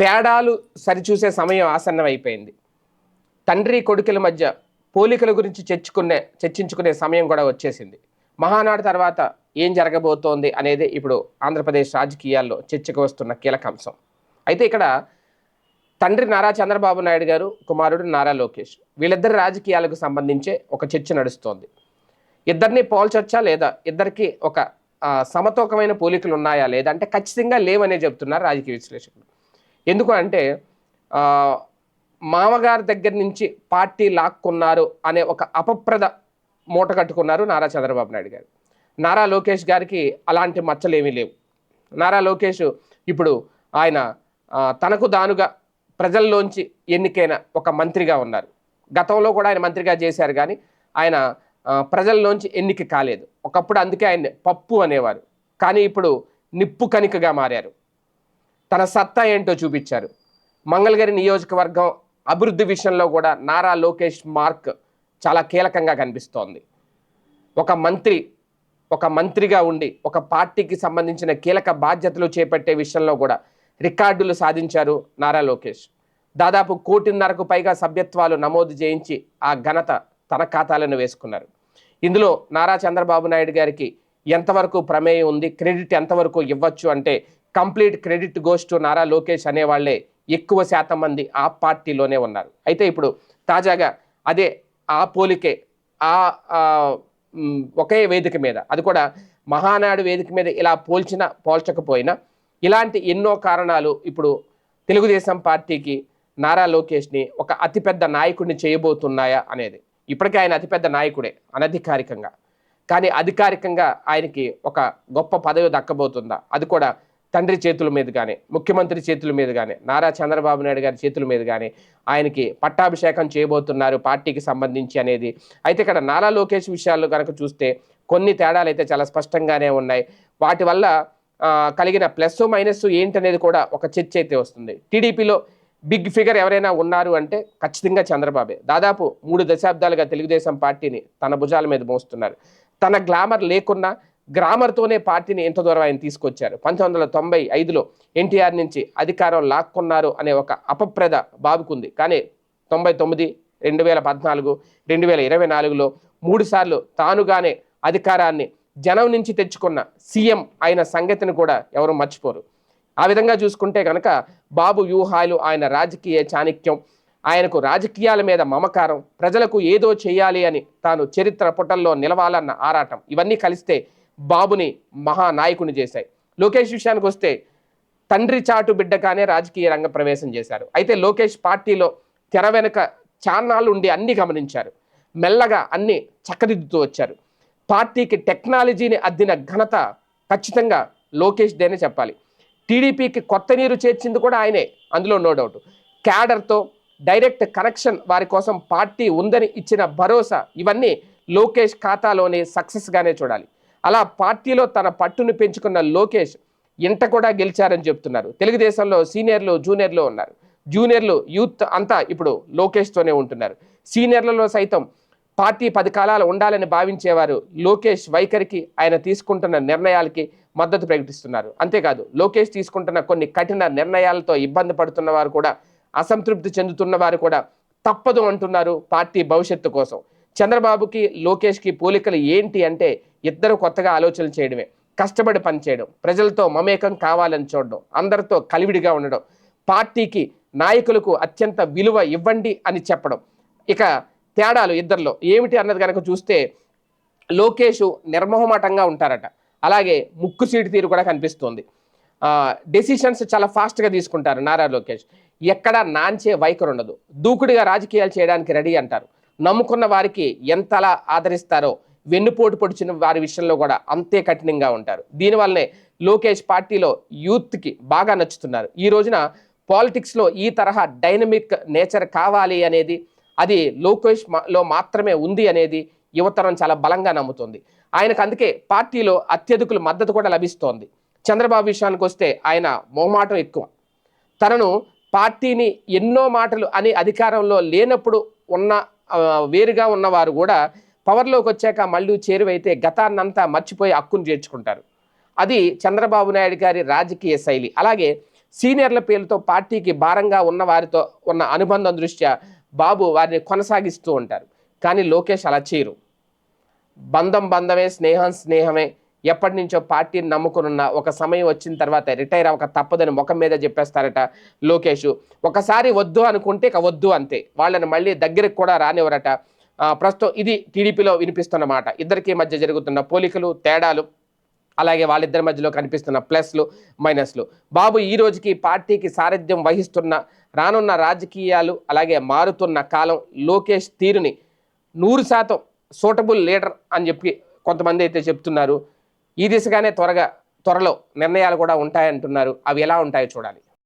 తేడాలు సరిచూసే సమయం ఆసన్నమైపోయింది. తండ్రి కొడుకుల మధ్య పోలికల గురించి చర్చుకునే చర్చించుకునే సమయం కూడా వచ్చేసింది. మహానాడు తర్వాత ఏం జరగబోతోంది అనేది ఇప్పుడు ఆంధ్రప్రదేశ్ రాజకీయాల్లో చర్చకు వస్తున్న కీలక అంశం. అయితే ఇక్కడ తండ్రి నారా చంద్రబాబు నాయుడు గారు కుమారుడు నారా లోకేష్ వీళ్ళిద్దరి రాజకీయాలకు సంబంధించే ఒక చర్చ నడుస్తోంది. ఇద్దరిని పోల్చొచ్చా లేదా? ఇద్దరికి ఒక సమతూకమైన పోలికలు ఉన్నాయా లేదా? అంటే ఖచ్చితంగా లేవనే చెప్తున్నారు రాజకీయ విశ్లేషకులు. ఎందుకు అంటే మామగారి దగ్గర నుంచి పార్టీ లాక్కున్నారు అనే ఒక అపప్రద మూట కట్టుకున్నారు నారా చంద్రబాబు నాయుడు గారు. నారా లోకేష్ గారికి అలాంటి మచ్చలేమీ లేవు. నారా లోకేష్ ఇప్పుడు ఆయన తనకు దానుగా ప్రజల్లోంచి ఎన్నికైన ఒక మంత్రిగా ఉన్నారు. గతంలో కూడా ఆయన మంత్రిగా చేశారు కానీ ఆయన ప్రజల్లోంచి ఎన్నిక కాలేదు. ఒకప్పుడు అందుకే ఆయన పప్పు అనేవారు. కానీ ఇప్పుడు నిప్పు కణికగా మారారు. తన సత్తా ఏంటో చూపించారు. మంగళగిరి నియోజకవర్గం అభివృద్ధి విషయంలో కూడా నారా లోకేష్ మార్క్ చాలా కీలకంగా కనిపిస్తోంది. ఒక మంత్రి ఒక మంత్రిగా ఉండి ఒక పార్టీకి సంబంధించిన కీలక బాధ్యతలు చేపట్టే విషయంలో కూడా రికార్డులు సాధించారు నారా లోకేష్. దాదాపు కోటిన్నరకు పైగా సభ్యత్వాలు నమోదు చేయించి ఆ ఘనత తన ఖాతాలను వేసుకున్నారు. ఇందులో నారా చంద్రబాబు నాయుడు గారికి ఎంతవరకు ప్రమేయం ఉంది క్రెడిట్ ఎంతవరకు ఇవ్వచ్చు అంటే complete credit goes to Nara Lokesh అనేవాళ్ళే ఎక్కువ శాతం మంది ఆ పార్టీలోనే ఉన్నారు. అయితే ఇప్పుడు తాజాగా అదే ఆ పోలికే ఆ ఒకే వేదిక మీద అది కూడా మహానాడు వేదిక మీద ఇలా పోల్చినా పోల్చకపోయినా ఇలాంటి ఎన్నో కారణాలు ఇప్పుడు తెలుగుదేశం పార్టీకి నారా లోకేష్ని ఒక అతిపెద్ద నాయకుడిని చేయబోతున్నాయా అనేది. ఇప్పటికే ఆయన అతిపెద్ద నాయకుడే అనధికారికంగా. కానీ అధికారికంగా ఆయనకి ఒక గొప్ప పదవి దక్కబోతుందా? అది కూడా తండ్రి చేతుల మీద కానీ ముఖ్యమంత్రి చేతుల మీద కానీ నారా చంద్రబాబు నాయుడు గారి చేతుల మీద కానీ ఆయనకి పట్టాభిషేకం చేయబోతున్నారు పార్టీకి సంబంధించి అనేది. అయితే ఇక్కడ నారా లోకేష్ విషయాలు కనుక చూస్తే కొన్ని తేడాలు అయితే చాలా స్పష్టంగానే ఉన్నాయి. వాటి వల్ల కలిగిన ప్లస్ మైనస్ ఏంటనేది కూడా ఒక చర్చ అయితే వస్తుంది. టీడీపీలో బిగ్ ఫిగర్ ఎవరైనా ఉన్నారు అంటే ఖచ్చితంగా చంద్రబాబే. దాదాపు మూడు దశాబ్దాలుగా తెలుగుదేశం పార్టీని తన భుజాల మీద మోస్తున్నారు. తన గ్లామర్ లేకున్నా గ్రామర్తోనే పార్టీని ఎంత దూరం ఆయన తీసుకొచ్చారు? పంతొమ్మిది వందల తొంభై ఐదులో ఎన్టీఆర్ నుంచి అధికారం లాక్కున్నారు అనే ఒక అపప్రద బాబుకుంది. కానీ తొంభై తొమ్మిది రెండు వేల పద్నాలుగు రెండు వేల ఇరవై నాలుగులో మూడుసార్లు తానుగానే అధికారాన్ని జనం నుంచి తెచ్చుకున్న సీఎం ఆయన సంగతిని కూడా ఎవరు మర్చిపోరు. ఆ విధంగా చూసుకుంటే కనుక బాబు వ్యూహాలు ఆయన రాజకీయ చాణిక్యం ఆయనకు రాజకీయాల మీద మమకారం ప్రజలకు ఏదో చేయాలి అని తాను చరిత్ర పుటల్లో నిలవాలన్న ఆరాటం ఇవన్నీ కలిస్తే బాబుని మహానాయకుని చేశాయి. లోకేష్ విషయానికి వస్తే తండ్రి చాటు బిడ్డగానే రాజకీయ రంగ ప్రవేశం చేశారు. అయితే లోకేష్ పార్టీలో తెర వెనుక చాన్నాళ్ళు ఉండి అన్ని గమనించారు. మెల్లగా అన్ని చక్కదిద్దుతూ వచ్చారు. పార్టీకి టెక్నాలజీని అద్దిన ఘనత ఖచ్చితంగా లోకేష్ దేనే చెప్పాలి. టీడీపీకి కొత్త నీరు చేర్చింది కూడా ఆయనే అందులో నో డౌట్ క్యాడర్తో డైరెక్ట్ కనెక్షన్ వారి కోసం పార్టీ ఉందని ఇచ్చిన భరోసా ఇవన్నీ లోకేష్ ఖాతాలోనే సక్సెస్గానే చూడాలి. అలా పార్టీలో తన పట్టును పెంచుకున్న లోకేష్ ఇంట కూడా గెలిచారని చెప్తున్నారు. తెలుగుదేశంలో సీనియర్లు జూనియర్లు ఉన్నారు. జూనియర్లు యూత్ అంతా ఇప్పుడు లోకేష్తోనే ఉంటున్నారు. సీనియర్లలో సైతం పార్టీ పది కాలాలు ఉండాలని భావించేవారు లోకేష్ వైఖరికి ఆయన తీసుకుంటున్న నిర్ణయాలకి మద్దతు ప్రకటిస్తున్నారు. అంతేకాదు లోకేష్ తీసుకుంటున్న కొన్ని కఠిన నిర్ణయాలతో ఇబ్బంది పడుతున్న వారు కూడా అసంతృప్తి చెందుతున్న వారు కూడా తప్పదు అంటున్నారు పార్టీ భవిష్యత్తు కోసం. చంద్రబాబుకి లోకేష్కి పోలికలు ఏంటి అంటే ఇద్దరు కొత్తగా ఆలోచనలు చేయడమే. కష్టపడి పనిచేయడం ప్రజలతో మమేకం కావాలని చూడడం. అందరితో కలివిడిగా ఉండడం. పార్టీకి నాయకులకు అత్యంత విలువ ఇవ్వండి అని చెప్పడం. ఇక తేడాలు ఇద్దరిలో. ఏమిటి అన్నది కనుక చూస్తే లోకేష్ నిర్మోహమాటంగా ఉంటారట. అలాగే ముక్కు సీటు తీరు కూడా కనిపిస్తుంది. డెసిషన్స్ చాలా ఫాస్ట్గా తీసుకుంటారు నారా లోకేష్. ఎక్కడ నాంచే వైఖరి ఉండదు. దూకుడుగా రాజకీయాలు చేయడానికి రెడీ అంటారు. నమ్ముకున్న వారికి ఎంతలా ఆదరిస్తారో వెన్నుపోటు పొడిచిన వారి విషయంలో కూడా అంతే కఠినంగా ఉంటారు. దీనివల్లనే లోకేష్ పార్టీలో యూత్కి బాగా నచ్చుతున్నారు. ఈ రోజున పాలిటిక్స్లో ఈ తరహా డైనమిక్ నేచర్ కావాలి అనేది అది లోకేష్లో మాత్రమే ఉంది అనేది యువతరం చాలా బలంగా నమ్ముతుంది. ఆయనకు అందుకే పార్టీలో అత్యధికుల మద్దతు కూడా లభిస్తోంది. చంద్రబాబు విషయానికి వస్తే ఆయన మొహమాటం ఎక్కువ. తనను పార్టీని ఎన్నో మాటలు అని అధికారంలో లేనప్పుడు ఉన్న వేరుగా ఉన్నవారు కూడా పవర్లోకి వచ్చాక మళ్ళీ చేరువైతే గతాన్నంతా మర్చిపోయి హక్కును చేర్చుకుంటారు. అది చంద్రబాబు నాయుడు గారి రాజకీయ శైలి. అలాగే సీనియర్ల పేరుతో పార్టీకి భారంగా ఉన్న వారితో ఉన్న అనుబంధం దృష్ట్యా బాబు వారిని కొనసాగిస్తూ ఉంటారు. కానీ లోకేష్ అలా చేయరు. బంధం బంధమే స్నేహం స్నేహమే. ఎప్పటి నుంచో పార్టీని నమ్ముకున్న ఒక సమయం వచ్చిన తర్వాత రిటైర్ అవ్వక తప్పదని ముఖం మీద చెప్పేస్తారట లోకేష్. ఒకసారి వద్దు అనుకుంటే ఇక వద్దు అంతే. వాళ్ళని మళ్ళీ దగ్గరికి కూడా రానివ్వరట ప్రస్తుతం ఇది టీడీపీలో వినిపిస్తున్న మాట. ఇద్దరికి మధ్య జరుగుతున్న పోలికలు తేడాలు అలాగే వాళ్ళిద్దరి మధ్యలో కనిపిస్తున్న ప్లస్లు మైనస్లు. బాబు ఈ రోజుకి పార్టీకి సారథ్యం వహిస్తున్న రానున్న రాజకీయాలు అలాగే మారుతున్న కాలం లోకేష్ తీరుని నూరు శాతం సూటబుల్ లీడర్ అని చెప్పి కొంతమంది అయితే చెప్తున్నారు. ఈ దిశగానే త్వరగా త్వరలో నిర్ణయాలు కూడా ఉంటాయంటున్నారు. అవి ఎలా ఉంటాయో చూడాలి.